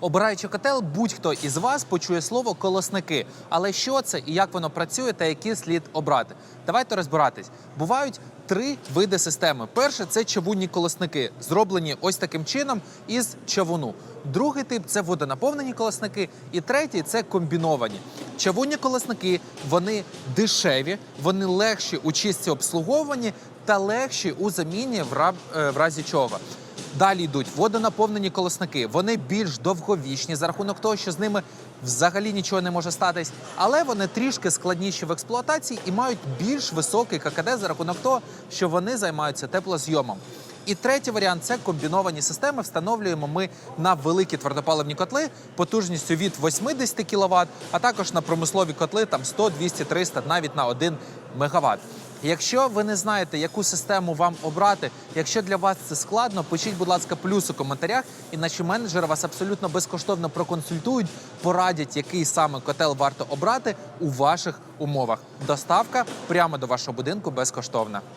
Обираючи котел, будь-хто із вас почує слово колосники. Але що це і як воно працює, та які слід обрати? Давайте розбиратись. Бувають три види системи. Перше це чавунні колосники, зроблені ось таким чином із чавуну. Другий тип це водонаповнені колосники, і третій це комбіновані. Чавунні колосники вони дешеві, вони легші у чистці обслуговуванні та легші у заміні в, раб- е, в разі чого. Далі йдуть водонаповнені колосники. Вони більш довговічні за рахунок того, що з ними взагалі нічого не може статись, але вони трішки складніші в експлуатації і мають більш високий ККД за рахунок того, що вони займаються теплозйомом. І третій варіант це комбіновані системи. Встановлюємо ми на великі твердопаливні котли потужністю від 80 кВт, а також на промислові котли там 100, 200, 300, навіть на 1 МВт. Якщо ви не знаєте, яку систему вам обрати, якщо для вас це складно, пишіть, будь ласка, плюс у коментарях, і наші менеджери вас абсолютно безкоштовно проконсультують, порадять, який саме котел варто обрати у ваших умовах. Доставка прямо до вашого будинку безкоштовна.